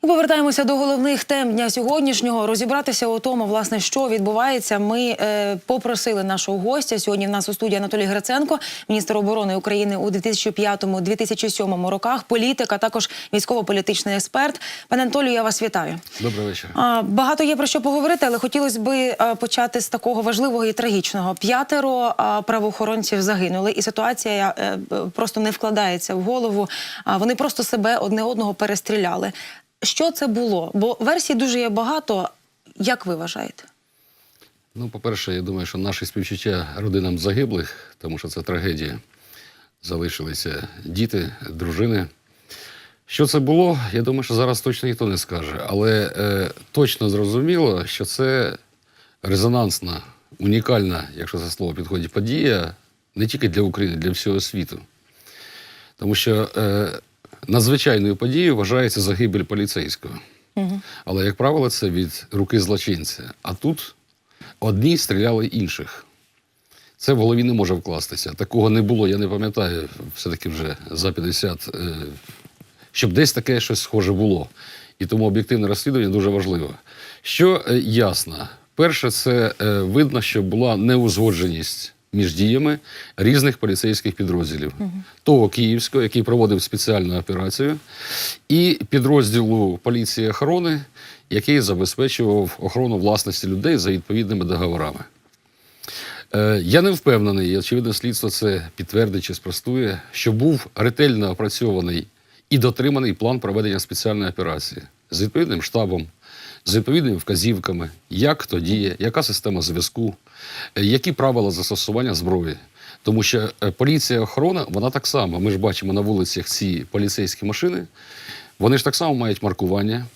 Повертаємося до головних тем дня сьогоднішнього. Розібратися у тому, власне, що відбувається. Ми е, попросили нашого гостя. Сьогодні в нас у студії Анатолій Гриценко, міністр оборони України у 2005-2007 роках, політик, а також військово-політичний експерт. Пане Анатолію, я вас вітаю. Добрий вечір. А, Багато є про що поговорити, але хотілося б почати з такого важливого і трагічного. П'ятеро правоохоронців загинули, і ситуація е, просто не вкладається в голову. А, Вони просто себе одне одного перестріляли. Що це було? Бо версій дуже є багато. Як ви вважаєте? Ну, по-перше, я думаю, що наші співчуття родинам загиблих, тому що це трагедія. Залишилися діти, дружини. Що це було, я думаю, що зараз точно ніхто не скаже. Але е, точно зрозуміло, що це резонансна, унікальна, якщо це слово підходить, подія не тільки для України, для всього світу. Тому що е, надзвичайною подією вважається загибель поліцейського. Але, як правило, це від руки злочинця. А тут одні стріляли інших. Це в голові не може вкластися. Такого не було, я не пам'ятаю, все-таки вже за 50, е, щоб десь таке щось схоже було. І тому об'єктивне розслідування дуже важливо. Що е, ясно, перше, це е, видно, що була неузгодженість між діями різних поліцейських підрозділів. Того Київського, який проводив спеціальну операцію, і підрозділу поліції охорони, який забезпечував охорону власності людей за відповідними договорами. Е, Я не впевнений, і очевидно, слідство це підтвердить чи спростує, що був ретельно опрацьований і дотриманий план проведення спеціальної операції з відповідним штабом, з відповідними вказівками, як хто діє, яка система зв'язку, е, які правила застосування зброї. Тому що е, поліція охорона, вона так само. Ми ж бачимо на вулицях ці поліцейські машини, вони ж так само мають маркування.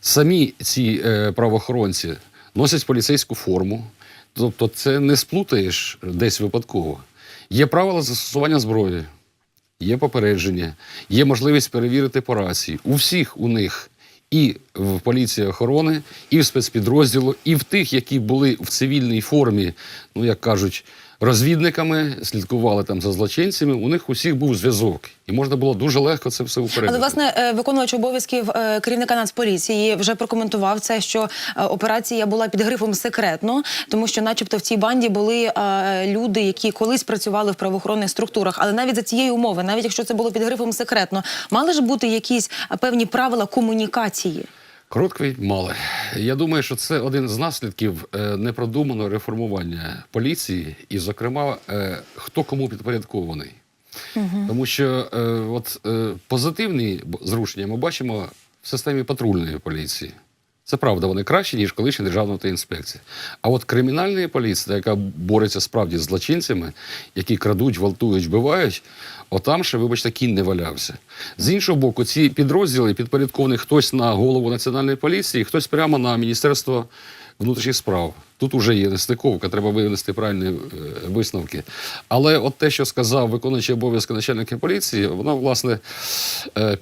Самі ці е, правоохоронці носять поліцейську форму. Тобто це не сплутаєш десь випадково. Є правила застосування зброї, є попередження, є можливість перевірити по рації. У всіх у них і в поліції охорони, і в спецпідрозділу, і в тих, які були в цивільній формі, ну як кажуть, розвідниками, слідкували там за злочинцями. У них усіх був зв'язок, і можна було дуже легко це все упередити. Але власне е, виконувач обов'язків е, керівника Нацполіції вже прокоментував це, що е, операція була під грифом секретно, тому що, начебто, в цій банді були люди, які колись працювали в правоохоронних структурах. Але навіть за цієї умови, навіть якщо це було під грифом секретно, мали ж бути якісь певні правила комунікації. Коротко відповідь. Я думаю, що це один з наслідків е, непродуманого реформування поліції, і, зокрема, е, хто кому підпорядкований. Тому що е, от, позитивні зрушення ми бачимо в системі патрульної поліції. Це правда, вони кращі, ніж колишня державна та інспекція. А от кримінальна поліція, яка бореться справді з злочинцями, які крадуть, гвалтують, вбивають, отам ще, вибачте, кінь не валявся. З іншого боку, ці підрозділи підпорядковані хтось на голову національної поліції, хтось прямо на Міністерство внутрішніх справ. Тут уже є нестиковка, треба винести правильні е, висновки. Але от те, що сказав виконуючий обов'язки начальника поліції, воно, власне, е,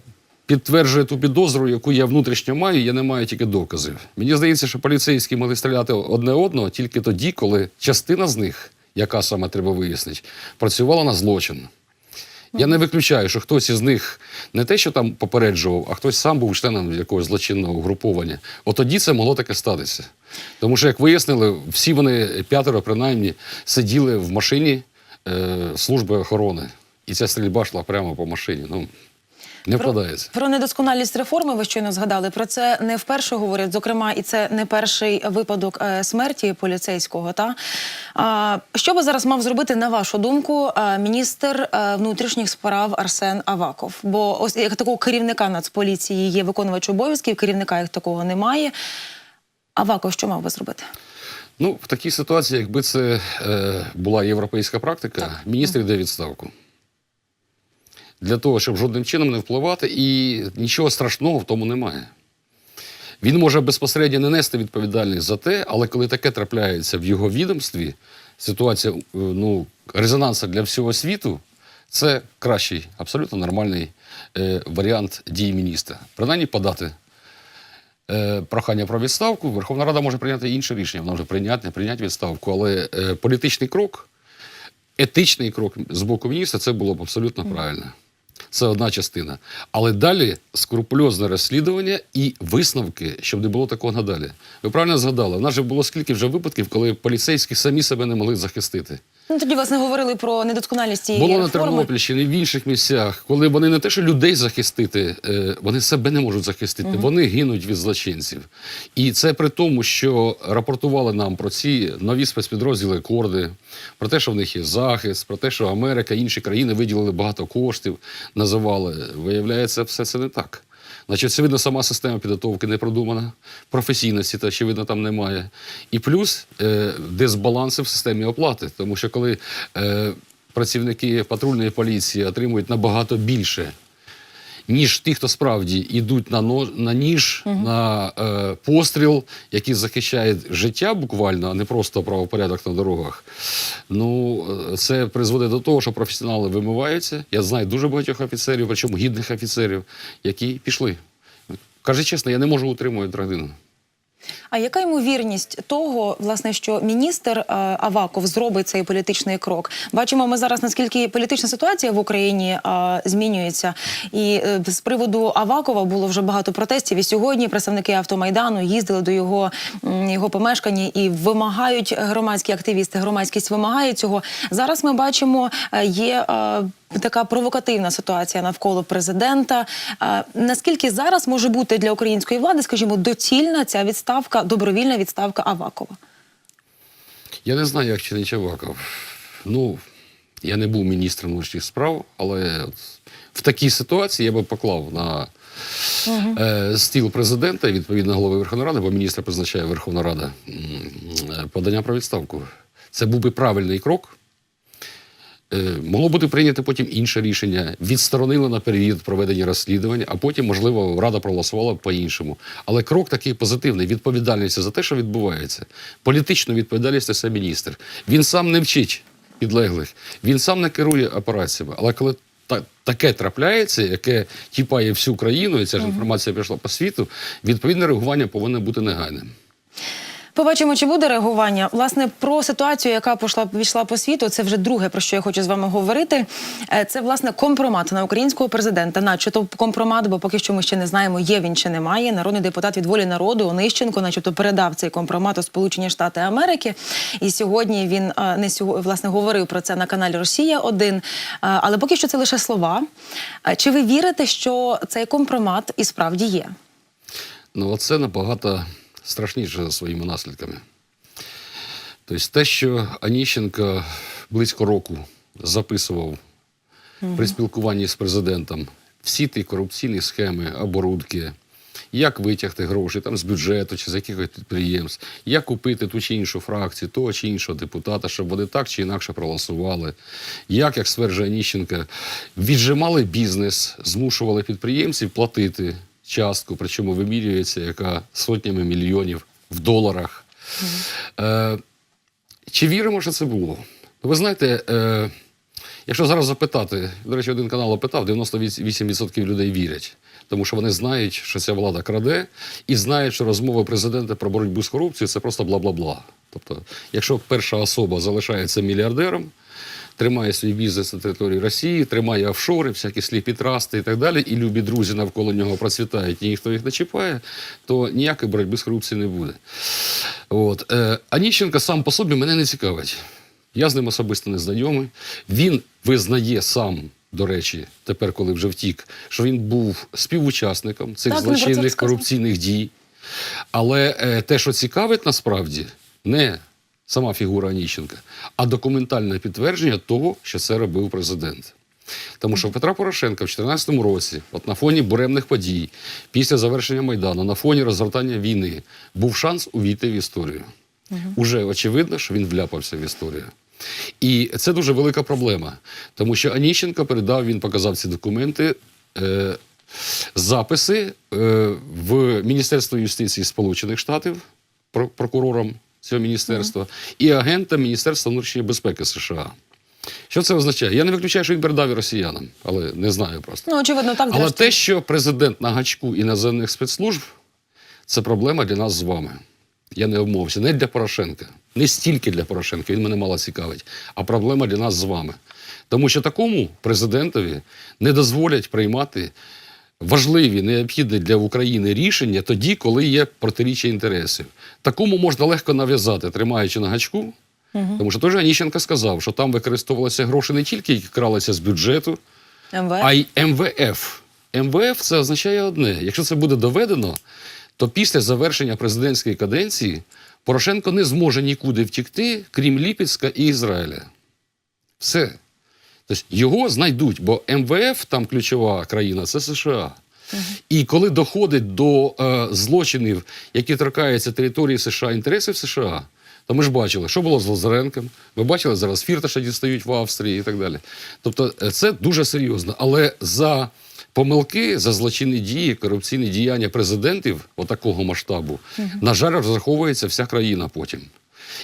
підтверджує ту підозру, яку я внутрішньо маю, я не маю тільки доказів. Мені здається, що поліцейські могли стріляти одне одного тільки тоді, коли частина з них, яка саме треба вияснити, працювала на злочин. Я не виключаю, що хтось із них не те, що там попереджував, а хтось сам був членом якогось злочинного угруповання. От тоді це могло таке статися. Тому що, як вияснили, всі вони п'ятеро принаймні сиділи в машині е, служби охорони. І ця стрільба йшла прямо по машині. Ну, не вкладається. Про недосконалість реформи ви щойно згадали. Про це не вперше говорять. Зокрема, і це не перший випадок е, смерті поліцейського. Та а, що би зараз мав зробити на вашу думку е, міністр е, внутрішніх справ Арсен Аваков? Бо ось як такого керівника Нацполіції є виконувач обов'язків, керівника як такого немає. Аваков що мав би зробити? Ну, в такій ситуації, якби це е, була європейська практика, міністр йде відставку. Для того, щоб жодним чином не впливати, і нічого страшного в тому немає. Він може безпосередньо не нести відповідальність за те, але коли таке трапляється в його відомстві, ситуація е, ну, резонансна для всього світу, це кращий, абсолютно нормальний е, варіант дій міністра. Принаймні подати е, прохання про відставку, Верховна Рада може прийняти інше рішення. Вона може прийняти, не прийняти відставку. Але е, політичний крок, етичний крок з боку міністра, це було б абсолютно правильно. Це одна частина. Але далі скрупульозне розслідування і висновки, щоб не було такого надалі. Ви правильно згадали, в нас же було скільки вже випадків, коли поліцейські самі себе не могли захистити. Ну тоді власне говорили про недосконалість цієї Було на реформи. Тернопільщині, в інших місцях, коли вони не те, що людей захистити, е, вони себе не можуть захистити. Вони гинуть від злочинців. І це при тому, що рапортували нам про ці нові спецпідрозділи корди, про те, що в них є захист, про те, що Америка, інші країни виділили багато коштів, називали. Виявляється, все це не так. Значить, очевидно, сама система підготовки не продумана, професійності, та, очевидно, там немає. І плюс е, дисбаланси в системі оплати. Тому що коли е, працівники патрульної поліції отримують набагато більше, ніж ті, хто справді йдуть на, но, на ніж, на е, постріл, який захищає життя буквально, а не просто правопорядок на дорогах. Ну, е, це призводить до того, що професіонали вимиваються. Я знаю дуже багатьох офіцерів, причому гідних офіцерів, які пішли. Кажи чесно, я не можу утримувати родину. А яка ймовірність того, власне, що міністр е, Аваков зробить цей політичний крок? Бачимо, ми зараз наскільки політична ситуація в Україні е, змінюється, і е, з приводу Авакова було вже багато протестів. І сьогодні представники автомайдану їздили до його, його помешкання і вимагають громадські активісти. Громадськість вимагає цього. Зараз ми бачимо, є. Така провокативна ситуація навколо президента. Наскільки зараз може бути для української влади, скажімо, доцільна ця відставка, добровільна відставка Авакова? Я не знаю, як чинить Аваков. Ну, я не був міністром внутрішніх справ, але в такій ситуації я би поклав на е, стіл президента відповідно голови Верховної Ради, бо міністра призначає Верховна Рада е, подання про відставку. Це був би правильний крок. Е, Могло бути прийнято потім інше рішення, відсторонили на період проведення розслідування, а потім, можливо, рада проголосувала по-іншому. Але крок такий позитивний відповідальність за те, що відбувається. Політичну відповідальність несе міністр. Він сам не вчить підлеглих, він сам не керує операціями. Але коли та, таке трапляється, яке тіпає всю країну, і ця ж інформація пішла по світу, відповідне реагування повинно бути негайним. Побачимо, чи буде реагування. Власне, про ситуацію, яка пішла пішла по світу, це вже друге, про що я хочу з вами говорити. Е, Це власне компромат на українського президента. Начебто компромат, бо поки що ми ще не знаємо, є він чи немає. Народний депутат від волі народу Онищенко, начебто, передав цей компромат у Сполучені Штати Америки. І сьогодні він е, не сього- власне говорив про це на каналі Росія 1 Але поки що це лише слова. Е, Чи ви вірите, що цей компромат і справді є? Ну, оце набагато страшніше за своїми наслідками. Тобто те, що Аніщенко близько року записував при спілкуванні з президентом всі ті корупційні схеми, оборудки, як витягти гроші там, з бюджету чи з якихось підприємств, як купити ту чи іншу фракцію, того чи іншого депутата, щоб вони так чи інакше проголосували, як, як стверджує Аніщенко, віджимали бізнес, змушували підприємців платити частку, причому вимірюється яка сотнями мільйонів в доларах. Е, чи віримо, що це було? Ну, Ви знаєте, е, якщо зараз запитати, до речі, один канал опитав, 98% людей вірять, тому що вони знають, що ця влада краде, і знають, що розмови президента про боротьбу з корупцією це просто бла-бла-бла. Тобто, якщо перша особа залишається мільярдером, тримає свій бізнес на території Росії, тримає офшори, всякі сліпі трасти і так далі, і любі друзі навколо нього процвітають, і ніхто їх не чіпає, то ніякої боротьби з корупцією не буде. От. Е, Аніщенко сам по собі мене не цікавить. Я з ним особисто не знайомий. Він визнає сам, до речі, тепер, коли вже втік, що він був співучасником цих Так, злочинних корупційних дій. Але е, те, що цікавить насправді, не сама фігура Аніщенка, а документальне підтвердження того, що це робив президент. Тому що Петра Порошенка в 2014 році, от на фоні буремних подій, після завершення Майдану, на фоні розгортання війни, був шанс увійти в історію. Уже очевидно, що він вляпався в історію. І це дуже велика проблема, тому що Аніщенко передав, він показав ці документи, е, записи е, в Міністерство юстиції Сполучених Штатів, про- прокурором цього міністерства, і агентам Міністерства внутрішньої безпеки США. Що це означає? Я не виключаю, що він передав і росіянам, але не знаю просто. Ну очевидно, так Але те, що президент на гачку іноземних спецслужб, це проблема для нас з вами. Я не обмовився, не для Порошенка. Не стільки для Порошенка, він мене мало цікавить, а проблема для нас з вами. Тому що такому президентові не дозволять приймати важливі, необхідні для України рішення тоді, коли є протиріччя інтересів. Такому можна легко нав'язати, тримаючи на гачку. Тому що той же Аніщенко сказав, що там використовувалися гроші не тільки, які кралися з бюджету, МВФ? а й МВФ. МВФ це означає одне: якщо це буде доведено, то після завершення президентської каденції Порошенко не зможе нікуди втікти, крім Ліпецька і Ізраїля. Все. Тобто його знайдуть, бо МВФ, там ключова країна, це США. І коли доходить до е, злочинів, які торкаються території США, інтересів США, то ми ж бачили, що було з Лазаренком, ми бачили зараз Фірташа дістають в Австрії і так далі. Тобто е, це дуже серйозно. Але за помилки, за злочинні дії, корупційні діяння президентів отакого масштабу, на жаль, розраховується вся країна потім.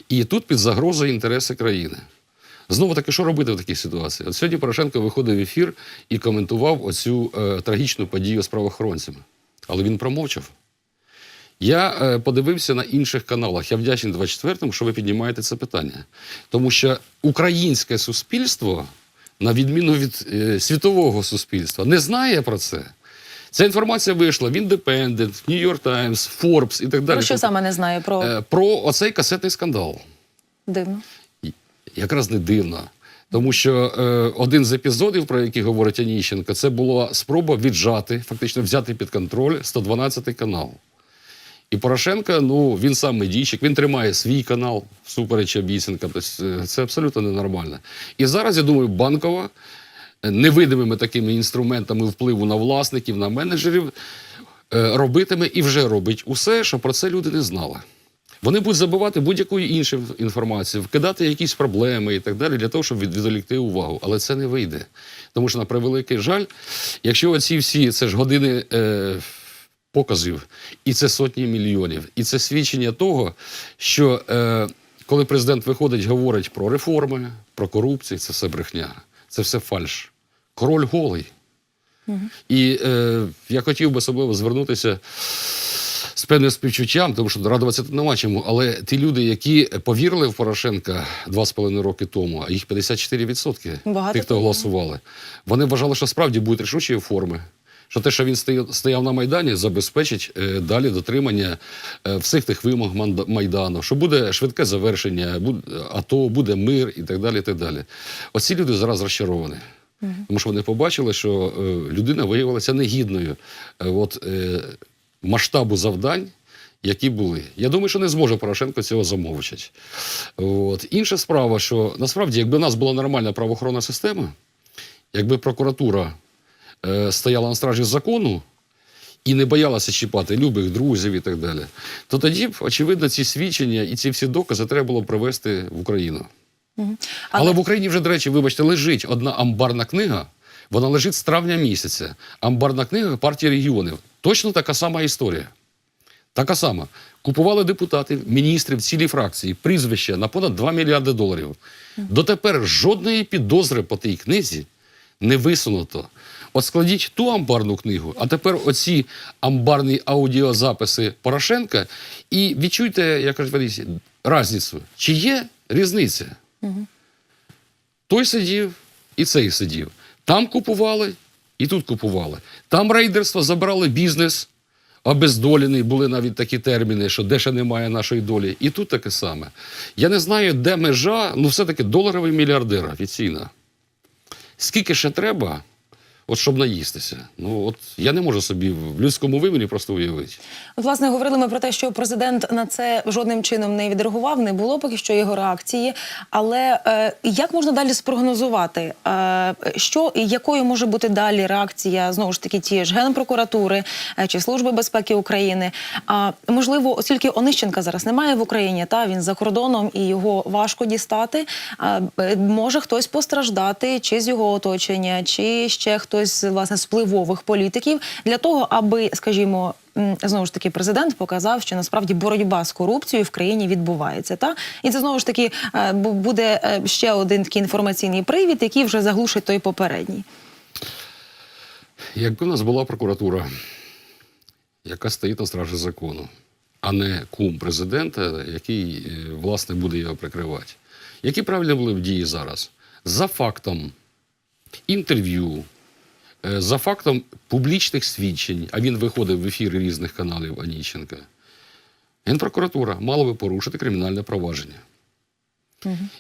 І тут під загрозою інтереси країни. Знову таки, що робити в такій ситуації? От сьогодні Порошенко виходив в ефір і коментував оцю е, трагічну подію з правоохоронцями. Але він промовчав. Я е, подивився на інших каналах. Я вдячний 24-му, що ви піднімаєте це питання. Тому що українське суспільство, на відміну від е, світового суспільства, не знає про це. Ця інформація вийшла в Independent, New York Times, Forbes і так далі. Про що саме не знаю? Про Е, Про оцей касетний скандал. дивно. Якраз не дивно. Тому що е, один з епізодів, про які говорить Аніщенко, це була спроба віджати, фактично взяти під контроль 112 канал. І Порошенко, ну він сам медійщик, він тримає свій канал всупереч обіцянкам. Тобто, е, це абсолютно ненормально. І зараз, я думаю, банкова е, невидимими такими інструментами впливу на власників, на менеджерів е, робитиме і вже робить усе, що про це люди не знали. Вони будуть забивати будь-яку іншу інформацію, вкидати якісь проблеми і так далі, для того, щоб від- відволікти увагу. Але це не вийде. Тому що, на превеликий жаль, якщо оці всі це ж години е, показів, і це сотні мільйонів, і це свідчення того, що е, коли президент виходить, говорить про реформи, про корупцію, це все брехня, це все фальш. Король голий. І е, я хотів би особливо звернутися певним співчуттям, тому що радуватися нема чому. Але ті люди, які повірили в Порошенка два з половиною роки тому, а їх 54% Багато тих, хто голосували, вони вважали, що справді будуть рішучі форми. Що те, що він стояв, на Майдані, забезпечить е, далі дотримання е, всіх тих вимог Майдану, що буде швидке завершення, буде, АТО, буде мир і так далі. І так далі. Оці люди зараз розчаровані. Тому що вони побачили, що е, людина виявилася негідною е, от, е, масштабу завдань, які були. Я думаю, що не зможе Порошенко цього замовчати. От. Інша справа, що насправді, якби у нас була нормальна правоохоронна система, якби прокуратура е, стояла на стражі закону і не боялася чіпати любих друзів і так далі, то тоді б, очевидно, ці свідчення і ці всі докази треба було привезти в Україну. Але... Але- в Україні вже, до речі, вибачте, лежить одна амбарна книга. Вона лежить з травня місяця. Амбарна книга партії регіонів. Точно така сама історія. Така сама. Купували депутатів, міністрів, цілі фракції, прізвища на понад 2 мільярди доларів. Дотепер жодної підозри по тій книзі не висунуто. От складіть ту амбарну книгу, а тепер оці амбарні аудіозаписи Порошенка, і відчуйте, як кажуть, в Одесі, разницю. Чи є різниця? Той сидів і цей сидів. Там купували і тут купували. Там рейдерство забрали бізнес, обездолений, були навіть такі терміни, що де ще немає нашої долі. І тут таке саме. Я не знаю, де межа, ну все-таки доларовий мільярдер офіційно. Скільки ще треба, от щоб наїстися? Ну, от я не можу собі в людському вимірі просто уявити. От, власне, говорили ми про те, що президент на це жодним чином не відреагував, не було поки що його реакції. Але е, як можна далі спрогнозувати, е, що і якою може бути далі реакція знову ж таки тієї ж генпрокуратури е, чи служби безпеки України? А можливо, оскільки Онищенка зараз немає в Україні, та він за кордоном і його важко дістати. Е, може хтось постраждати, чи з його оточення, чи ще хтось власне з впливових політиків для того, аби, скажімо. Знову ж таки, президент показав, що насправді боротьба з корупцією в країні відбувається. Та і це знову ж таки е, буде е, ще один такий інформаційний привід, який вже заглушить той попередній. Якби в нас була прокуратура, яка стоїть на стражі закону, а не кум президента, який е, власне буде його прикривати. Які правильні були б дії зараз? За фактом інтерв'ю, за фактом публічних свідчень, а він виходив в ефіри різних каналів Аніченка, Генпрокуратура мала би порушити кримінальне провадження.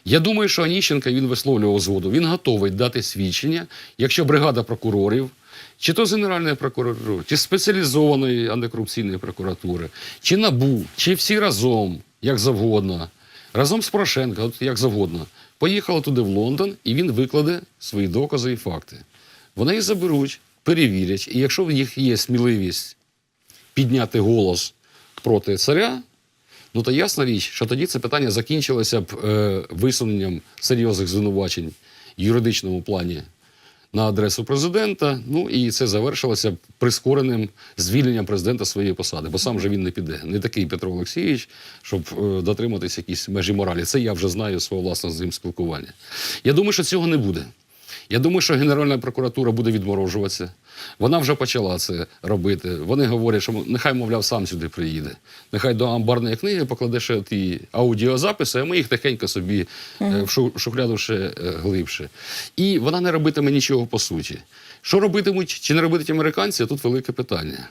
Я думаю, що Аніщенка він висловлював згоду. Він готовий дати свідчення, якщо бригада прокурорів, чи то з Генеральної прокуратури, чи спеціалізованої антикорупційної прокуратури, чи НАБУ, чи всі разом, як завгодно, разом з Порошенко, як завгодно, поїхали туди в Лондон, і він викладе свої докази і факти. Вони їх заберуть, перевірять, і якщо в них є сміливість підняти голос проти царя, ну то ясна річ, що тоді це питання закінчилося б е, висуненням серйозних звинувачень в юридичному плані на адресу президента. Ну і це завершилося б прискореним звільненням президента своєї посади, бо сам же він не піде. Не такий Петро Олексійович, щоб е, дотриматись якісь межі моралі. Це я вже знаю свого власного з ним спілкування. Я думаю, що цього не буде. Я думаю, що Генеральна прокуратура буде відморожуватися. Вона вже почала це робити. Вони говорять, що нехай, мовляв, сам сюди приїде. Нехай до амбарної книги покладе ще ті аудіозаписи, а ми їх тихенько собі е, в шу- шухляду ще е, глибше. І вона не робитиме нічого по суті. Що робитимуть чи не робитимуть американці, тут велике питання.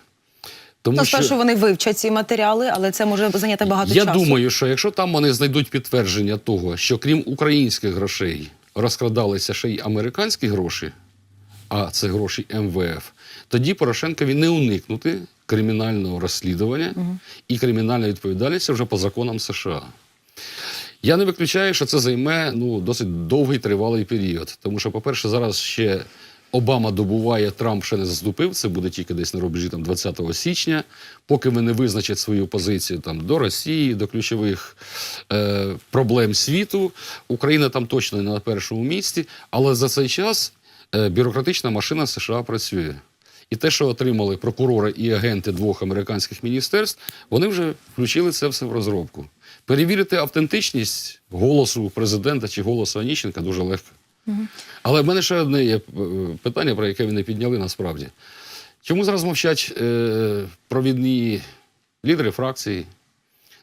Тому Ну, спершу вони вивчать ці матеріали, але це може зайняти багато я часу. думаю, що якщо там вони знайдуть підтвердження того, що крім українських грошей розкрадалися ще й американські гроші, а це гроші МВФ, тоді Порошенкові не уникнути кримінального розслідування і кримінальної відповідальності вже по законам США. Я не виключаю, що це займе ну, досить довгий тривалий період. Тому що, по-перше, зараз ще Обама добуває, Трамп ще не заступив. Це буде тільки десь на рубежі там, 20 січня, поки вони визначать свою позицію там, до Росії, до ключових е, проблем світу. Україна там точно не на першому місці, але за цей час е, бюрократична машина США працює. І те, що отримали прокурори і агенти двох американських міністерств, вони вже включили це все в розробку. Перевірити автентичність голосу президента чи голосу Аніщенка дуже легко. Але в мене ще одне є е, питання, про яке ви не підняли насправді. Чому зараз мовчать е, провідні лідери фракції,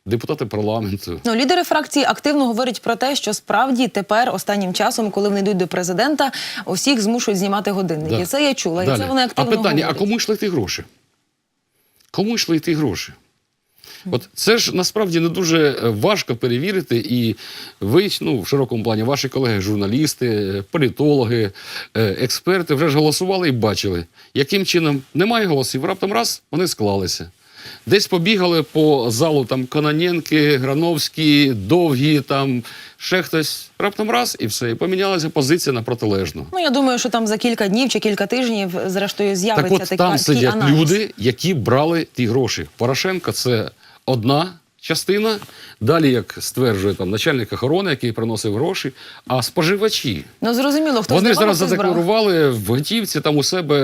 депутати парламенту? Ну, лідери фракції активно говорять про те, що справді тепер останнім часом, коли вони йдуть до президента, усіх змушують знімати годинники. Да. Це я чула, і це вони активно А питання: говорять. а кому йшли ті гроші? Кому йшли ті гроші? От це ж насправді не дуже е, важко перевірити, і ви ну, в широкому плані, ваші колеги, журналісти, е, політологи, е, експерти вже ж голосували і бачили, яким чином немає голосів, раптом раз вони склалися. Десь побігали по залу там Кононенки, Грановські, Довгі, там ще хтось. Раптом раз і все. І помінялася позиція на протилежну. Ну я думаю, що там за кілька днів чи кілька тижнів, зрештою, з'явиться Так от такий, там сидять аналіз. люди, які брали ті гроші. Порошенко це одна частина. Далі, як стверджує там начальник охорони, який приносив гроші, а споживачі. Ну зрозуміло, хто Вони зараз хто задекларували в готівці там у себе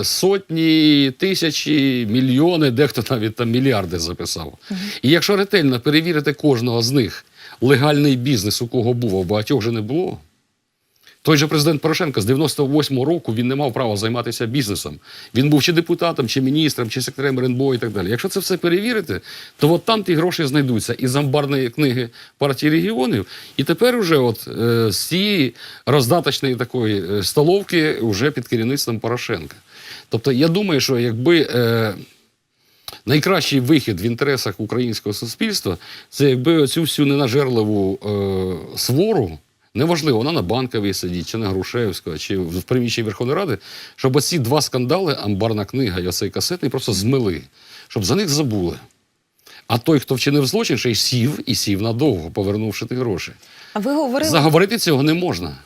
е, сотні, тисячі, мільйони, дехто навіть там мільярди записав. І якщо ретельно перевірити кожного з них легальний бізнес, у кого був, а багатьох вже не було. Той же президент Порошенко з 98-го року він не мав права займатися бізнесом. Він був чи депутатом, чи міністром, чи секретарем РНБО і так далі. Якщо це все перевірити, то от там ті гроші знайдуться із амбарної книги партії регіонів. І тепер уже от е, з цієї роздаточної такої е, столовки вже під керівництвом Порошенка. Тобто я думаю, що якби. Е, Найкращий вихід в інтересах українського суспільства це якби цю всю ненажерливу е, свору, неважливо, вона на банковій сидіть, чи на Грушевського, чи в приміщенні Верховної Ради, щоб оці два скандали, амбарна книга і оцей касетний, просто змили, щоб за них забули. А той, хто вчинив злочин, ще й сів і сів надовго, повернувши ті гроші. А ви говорили Заговорити цього не можна.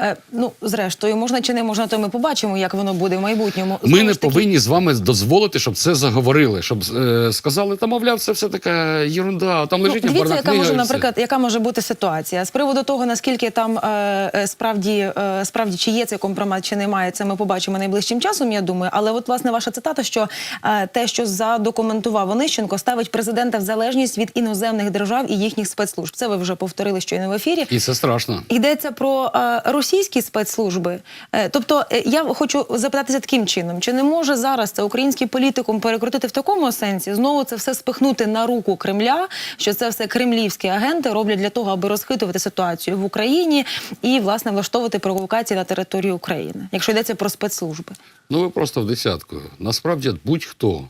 Е, ну, зрештою, можна чи не можна, то ми побачимо, як воно буде в майбутньому. Ми Знову не таки, повинні з вами дозволити, щоб це заговорили, щоб е, сказали, та мовляв, це все така єрунда, там Ну, лежить дивіться, яка книга. може, наприклад, яка може бути ситуація з приводу того, наскільки там е, е, справді, е, справді чи є цей компромат, чи немає, це ми побачимо найближчим часом. Я думаю. Але от власне ваша цитата, що е, те, що задокументував Онищенко, ставить президента в залежність від іноземних держав і їхніх спецслужб. Це ви вже повторили щойно в ефірі. І це страшно. Йдеться про е, російські спецслужби. Е, Тобто, е, я хочу запитатися таким чином: чи не може зараз це український політикум перекрутити в такому сенсі, знову це все спихнути на руку Кремля, що це все кремлівські агенти роблять для того, аби розхитувати ситуацію в Україні і власне влаштовувати провокації на території України, якщо йдеться про спецслужби. Ну, ви просто в десятку. Насправді, будь-хто,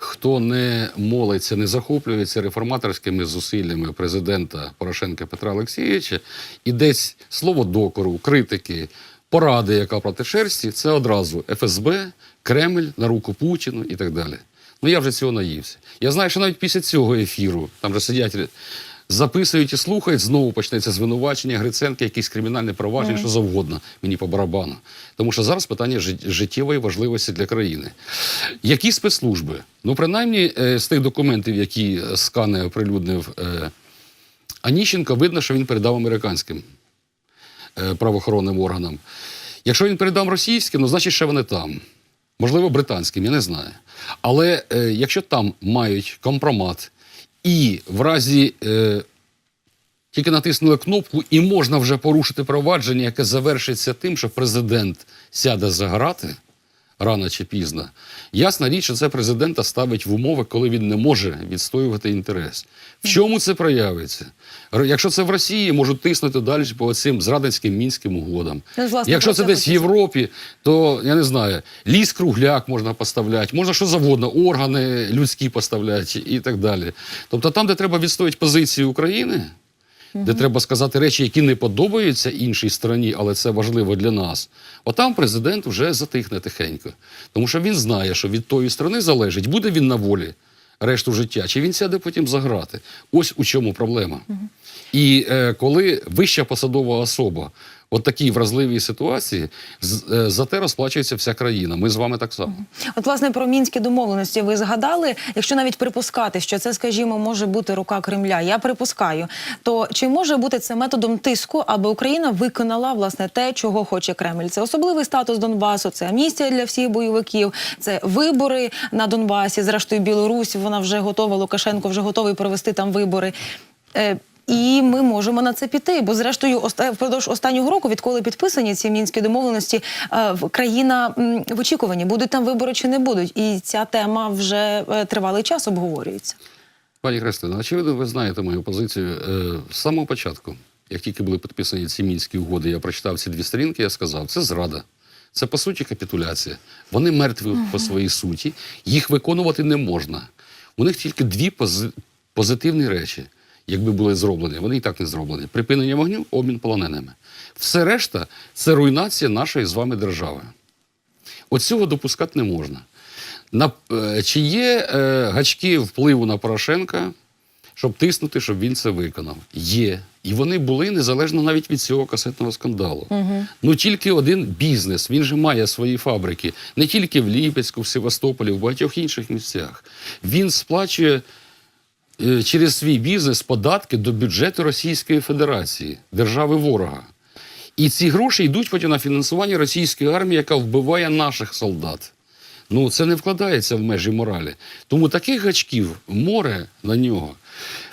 хто не молиться, не захоплюється реформаторськими зусиллями президента Порошенка Петра Олексійовича, і десь слово докору, критики, поради, яка проти шерсті, це одразу ФСБ, Кремль на руку Путіну і так далі. Ну я вже цього наївся. Я знаю, що навіть після цього ефіру там вже сидять. Записують і слухають, знову почнеться звинувачення Гриценка, якісь кримінальні провадження, що завгодно, мені по барабану. Тому що зараз питання життєвої важливості для країни. Які спецслужби? Ну, принаймні, е, з тих документів, які скане оприлюднив е, Аніщенко, видно, що він передав американським е, правоохоронним органам. Якщо він передав російським, ну значить ще вони там. Можливо, британським, я не знаю. Але е, якщо там мають компромат, і в разі е, тільки натиснули кнопку, і можна вже порушити провадження, яке завершиться тим, що президент сяде за грати рано чи пізно. Ясна річ, що це президента ставить в умови, коли він не може відстоювати інтерес. В чому це проявиться? Якщо це в Росії, можуть тиснути далі по цим зрадницьким мінським угодам. Ну, власне, Якщо це це десь в. Європі, то я не знаю, ліс кругляк можна поставляти, можна що завгодно, органи людські поставляти і так далі. Тобто там, де треба відстояти позиції України, де треба сказати речі, які не подобаються іншій стороні, але це важливо для нас. Отам президент вже затихне тихенько. Тому що він знає, що від тої сторони залежить, буде він на волі решту життя, чи він сяде потім заграти. Ось у чому проблема. І е, коли вища посадова особа от такій вразливій ситуації, е, за те розплачується вся країна. Ми з вами так само. От, власне, про мінські домовленості ви згадали. Якщо навіть припускати, що це, скажімо, може бути рука Кремля, я припускаю, то чи може бути це методом тиску, аби Україна виконала власне те, чого хоче Кремль? Це особливий статус Донбасу, це амністія для всіх бойовиків, це вибори на Донбасі. Зрештою, Білорусь вона вже готова. Лукашенко вже готовий провести там вибори. І ми можемо на це піти, бо зрештою впродовж останнього року, відколи підписані ці мінські домовленості, е, країна в очікуванні, будуть там вибори чи не будуть. І ця тема вже е, тривалий час обговорюється. Пані Христина, очевидно, ви знаєте мою позицію. Е, з самого початку, як тільки були підписані ці мінські угоди, я прочитав ці дві сторінки, я сказав, це зрада. Це по суті капітуляція. Вони мертві по своїй суті, їх виконувати не можна. У них тільки дві пози- позитивні речі, якби були зроблені. Вони і так не зроблені. Припинення вогню, обмін полоненими. Все решта це руйнація нашої з вами держави. От цього допускати не можна. На, е, чи є е, гачки впливу на Порошенка, щоб тиснути, щоб він це виконав? Є. І вони були незалежно навіть від цього касетного скандалу. Ну тільки один бізнес, він же має свої фабрики не тільки в Ліпецьку, в Севастополі, в багатьох інших місцях. Він сплачує через свій бізнес податки до бюджету Російської Федерації, держави ворога. І ці гроші йдуть потім на фінансування російської армії, яка вбиває наших солдат. Ну, це не вкладається в межі моралі. Тому таких гачків море на нього.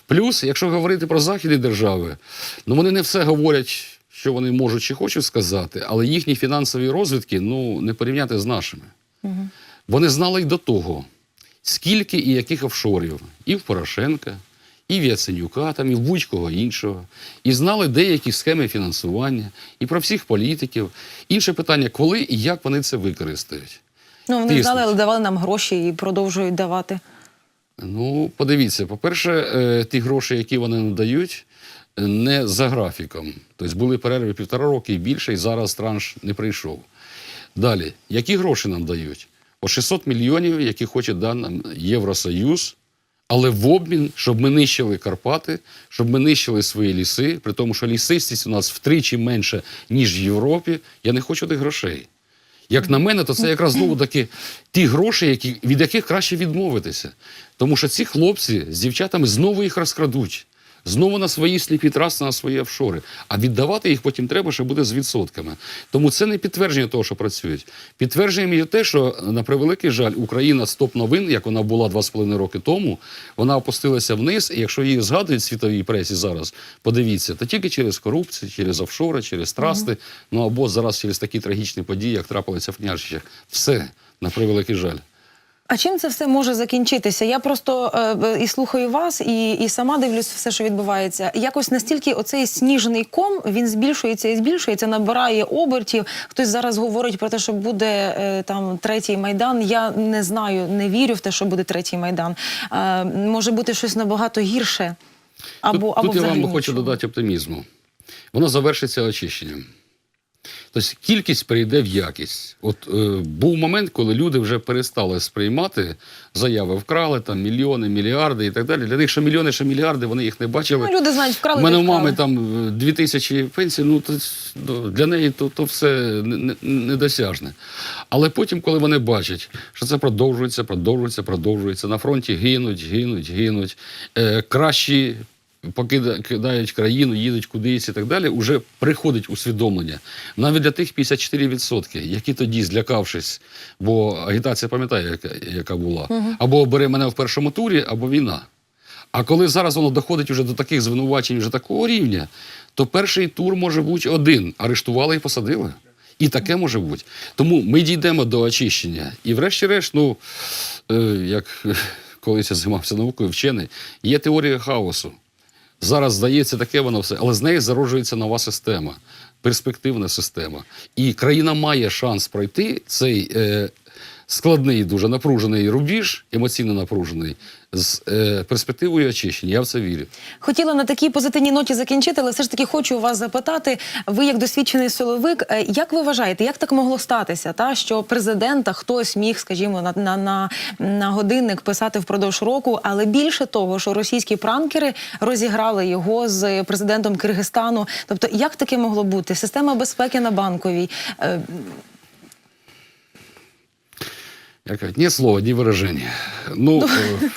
Плюс, якщо говорити про західні держави, ну вони не все говорять, що вони можуть чи хочуть сказати, але їхні фінансові розвитки ну, не порівняти з нашими. Вони знали й до того, скільки і яких офшорів і в Порошенка, і в Яценюка, там, і в будь-кого іншого. І знали деякі схеми фінансування, і про всіх політиків. Інше питання, коли і як вони це використають. Ну вони Тиснуть. знали, але давали нам гроші і продовжують давати. Ну, подивіться, по-перше, е, ті гроші, які вони надають, не за графіком. Тобто були перерви півтора роки і більше, і зараз транш не прийшов. Далі, які гроші нам дають? По 600 мільйонів, які хоче нам Євросоюз, але в обмін, щоб ми нищили Карпати, щоб ми нищили свої ліси, при тому, що лісистість у нас втричі менше, ніж в Європі. Я не хочу тих грошей. Як на мене, то це якраз знову таки ті гроші, які, від яких краще відмовитися. Тому що ці хлопці з дівчатами знову їх розкрадуть. Знову на свої сліпі траси, на свої офшори. А віддавати їх потім треба, що буде з відсотками. Тому це не підтвердження того, що працюють. Підтвердженням є те, що на превеликий жаль, Україна з топ новин, як вона була два з половиною роки тому, вона опустилася вниз. І якщо її згадують в світовій пресі зараз, подивіться, то тільки через корупцію, через офшори, через трасти, ну або зараз через такі трагічні події, як трапилися в княжичах. Все на превеликий жаль. А чим це все може закінчитися? Я просто е, і слухаю вас, і, і сама дивлюсь все, що відбувається. Якось настільки оцей сніжений ком він збільшується і збільшується, набирає обертів. Хтось зараз говорить про те, що буде е, там третій майдан. Я не знаю, не вірю в те, що буде третій майдан. Е, може бути щось набагато гірше. Або, тут, або тут я вам хочу додати оптимізму. Воно завершиться очищенням. Тобто кількість перейде в якість. От е, був момент, коли люди вже перестали сприймати заяви, вкрали там мільйони, мільярди і так далі. Для них що мільйони, що мільярди, вони їх не бачили. Ну, люди знають, вкрали. У мене у мами там е, дві тисячі пенсій, ну то для неї то, то все не- не- недосяжне. Але потім, коли вони бачать, що це продовжується, продовжується, продовжується, на фронті гинуть, гинуть, гинуть, е, кращі покида- кидають країну, їдуть кудись і так далі, уже приходить усвідомлення. Навіть для тих 54%, які тоді, злякавшись, бо агітація пам'ятає, яка, яка була, або бери мене в першому турі, або війна. А коли зараз воно доходить уже до таких звинувачень, вже такого рівня, то перший тур може бути один. Арештували і посадили. І таке може бути. Тому ми дійдемо до очищення. І врешті-решт, ну, е, як колись я займався наукою, вчений, є теорія хаосу. Зараз здається таке воно все, але з неї зароджується нова система, перспективна система. І країна має шанс пройти цей е, складний, дуже напружений рубіж, емоційно напружений, з е, перспективою очищення. Я в це вірю. Хотіла на такій позитивній ноті закінчити, але все ж таки хочу вас запитати. Ви, як досвідчений силовик, е, як ви вважаєте, як так могло статися? Та що президента хтось міг, скажімо, на, на, на, на годинник писати впродовж року, але більше того, що російські пранкери розіграли його з президентом Киргизстану. Тобто, як таке могло бути? Система безпеки на банковій. Е, Я кажу, ні слова, ні вираження. Ну, е,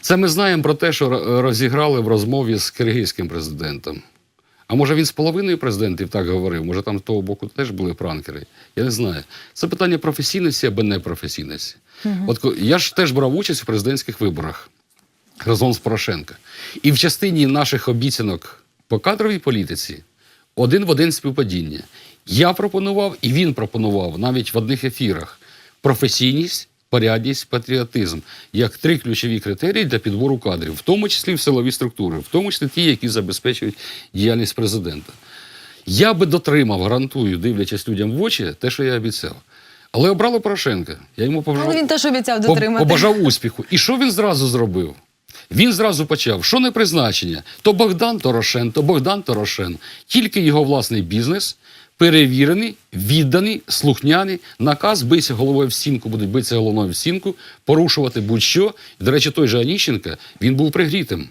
це ми знаємо про те, що розіграли в розмові з киргизьким президентом. А може він з половиною президентів так говорив? Може там з того боку теж були пранкери? Я не знаю. Це питання професійності або непрофесійності. От я ж теж брав участь в президентських виборах разом з Порошенка. І в частині наших обіцянок по кадровій політиці один в один співпадіння. Я пропонував, і він пропонував навіть в одних ефірах професійність, порядність, патріотизм як три ключові критерії для підбору кадрів, в тому числі в силові структури, в тому числі ті, які забезпечують діяльність президента. Я би дотримав, гарантую, дивлячись людям в очі, те, що я обіцяв. Але обрали Порошенка. Я йому побажав, але він теж обіцяв дотримати. Побажав успіху. І що він зразу зробив? Він зразу почав, що не призначення, то Богдан Торошен, то Богдан Торошен. Тільки його власний бізнес, перевірений, відданий, слухняний, наказ бийся головою в стінку, будуть битися головою в стінку, порушувати будь-що. До речі, той же Аніщенка, він був пригрітим.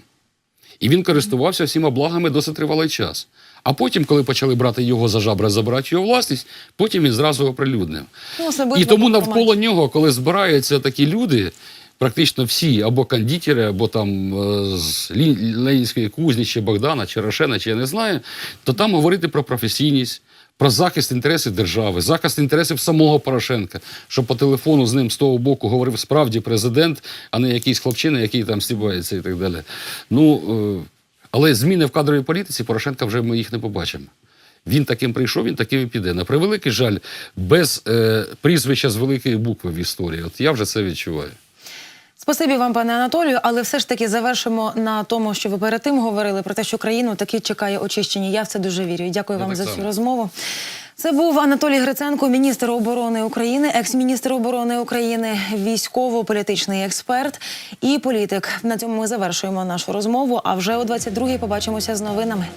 І він користувався всіма благами досить тривалий час. А потім, коли почали брати його за жабра, забирати його власність, потім він зразу оприлюднив. Ну, І тому навколо форматі. нього, коли збираються такі люди, практично всі, або кондитери, або там е, з Ленінської кузні, чи Богдана, чи Рошена, чи я не знаю, то там говорити про професійність. Про захист інтересів держави, захист інтересів самого Порошенка, щоб по телефону з ним з того боку говорив справді президент, а не якийсь хлопчина, який там стібається і так далі. Ну, е, але зміни в кадровій політиці Порошенка вже ми їх не побачимо. Він таким прийшов, він таким і піде. На превеликий жаль, без е, прізвища з великої букви в історії. От я вже це відчуваю. Спасибі вам, пане Анатолію, але все ж таки завершимо на тому, що ви перед тим говорили про те, що країну таки чекає очищення. Я в це дуже вірю. І Дякую Я вам за цю розмову. Це був Анатолій Гриценко, міністр оборони України, екс-міністр оборони України, військово-політичний експерт і політик. На цьому ми завершуємо нашу розмову. А вже о 22-й побачимося з новинами.